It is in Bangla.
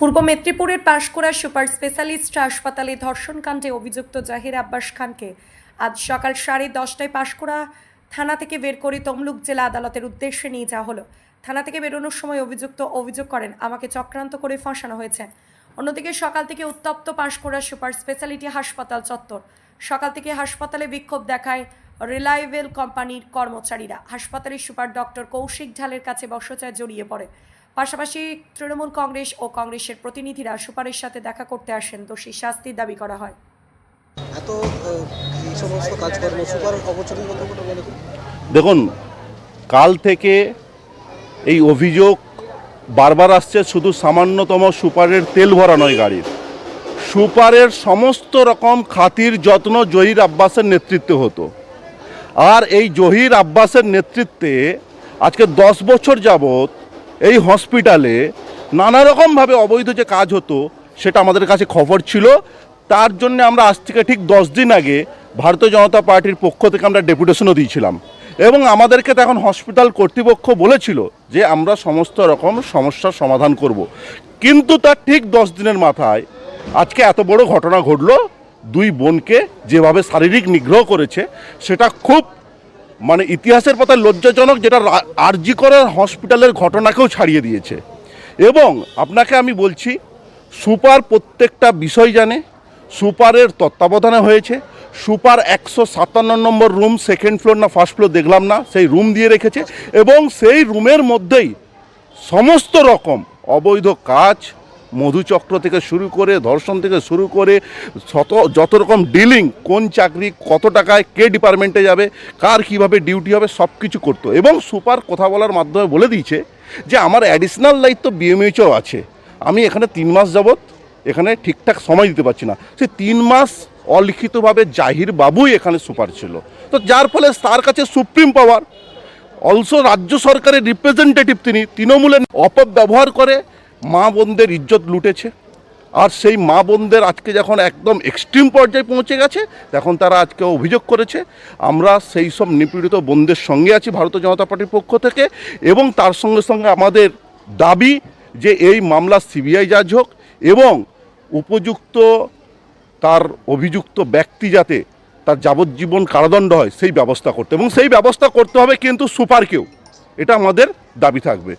পূর্ব মেদিনীপুরের পাঁশকুড়া সুপার স্পেশালিস্ট হাসপাতালে ধর্ষণকাণ্ডে অভিযুক্ত জাহির আব্বাস খানকে আজ সকাল সাড়ে দশটায় পাঁশকুড়া থানা থেকে বের করে তমলুক জেলা আদালতের উদ্দেশ্যে নিয়ে যাওয়া হলো। থানা থেকে বেরোনোর সময় অভিযুক্ত অভিযোগ করেন, আমাকে চক্রান্ত করে ফাঁসানো হয়েছে। অন্যদিকে সকাল থেকে উত্তপ্ত পাঁশকুড়া সুপার স্পেশালিটি হাসপাতাল চত্বর। সকাল থেকে হাসপাতালে বিক্ষোভ দেখায় রিলায়েবল কোম্পানির কর্মচারীরা। হাসপাতালের সুপার ডক্টর কৌশিক ঢালের কাছে বর্ষচায় জড়িয়ে পড়ে। পাশাপাশি তৃণমূল কংগ্রেস ও কংগ্রেসের প্রতিনিধিরা সুপারের সাথে দেখা করতে আসেন দোষী শাস্তির দাবি করা হয়। এত এই সমস্ত কাজকর্ম সুপার অপরচুনিটি মতো মনে দেখুন কাল থেকে এই অভিযোগ বারবার আসছে শুধু সামান্যতম সুপারের তেল ভরা নয় গাড়ির। সুপারের সমস্ত রকম খাতির যত্ন জহির আব্বাসের নেতৃত্বে হতো। আর এই জহির আব্বাসের নেতৃত্বে আজকে দশ বছর যাবৎ এই হসপিটালে নানা রকমভাবে অবৈধ যে কাজ হতো, সেটা আমাদের কাছে খবর ছিল। তার জন্য আমরা আজ থেকে ঠিক দশ দিন আগে ভারতীয় জনতা পার্টির পক্ষ থেকে আমরা ডেপুটেশনও দিয়েছিলাম। এবং আমাদেরকে তখন হসপিটাল কর্তৃপক্ষ বলেছিল যে আমরা সমস্ত রকম সমস্যার সমাধান করব। কিন্তু তার ঠিক দশ দিনের মাথায় আজকে এত বড় ঘটনা ঘটলো। দুই বোনকে যেভাবে শারীরিক নিগ্রহ করেছে, সেটা খুব মানে ইতিহাসের পাতায় লজ্জাজনক যেটা আরজি করার হসপিটালের ঘটনাকেও ছাড়িয়ে দিয়েছে। এবং আপনাকে আমি বলছি, সুপার প্রত্যেকটা বিষয় জানে, সুপারের তত্ত্বাবধানে হয়েছে, সুপার একশো সাতান্ন নম্বর রুম সেকেন্ড ফ্লোর না ফার্স্ট ফ্লোর দেখলাম না, সেই রুম দিয়ে রেখেছে, এবং সেই রুমের মধ্যেই সমস্ত রকম অবৈধ কাজ মধুচক্র থেকে শুরু করে, ধর্ষণ থেকে শুরু করে, শত, যত রকম ডিলিং কোন চাকরি, কত টাকায়, কে ডিপার্টমেন্টে যাবে, কার কীভাবে ডিউটি হবে সব কিছু করতো এবং সুপার কথা বলার মাধ্যমে বলে দিয়েছে যে, আমার অ্যাডিশনাল দায়িত্ব বিএমএইচও আছে। আমি এখানে তিন মাস যাবৎ এখানে ঠিকঠাক সময় দিতে পারছি না। সে তিন মাস অলিখিতভাবে জাহির বাবুই এখানে সুপার ছিল। তো যার ফলে তার কাছে সুপ্রিম পাওয়ার। অলসো রাজ্য সরকারের রিপ্রেজেন্টেটিভ তিনি, তৃণমূলের অপব্যবহার করে মা বোনদের ইজ্জত লুটেছে। আর সেই মা বোনদের আজকে যখন একদম এক্সট্রিম পর্যায়ে পৌঁছে গেছে, তখন তারা আজকে অভিযোগ করেছে। আমরা সেই সব নিপীড়িত বোনদের সঙ্গে আছি ভারতীয় জনতা পার্টির পক্ষ থেকে এবং তার সঙ্গে সঙ্গে আমাদের দাবি যে এই মামলা সিবিআই জাজ হোক এবং উপযুক্ত তার অভিযুক্ত ব্যক্তি যাতে তার যাবজ্জীবন কারাদণ্ড হয়, সেই ব্যবস্থা করতে। এবং সেই ব্যবস্থা করতে হবে কিন্তু সুপারকেও এটা আমাদের দাবি থাকবে।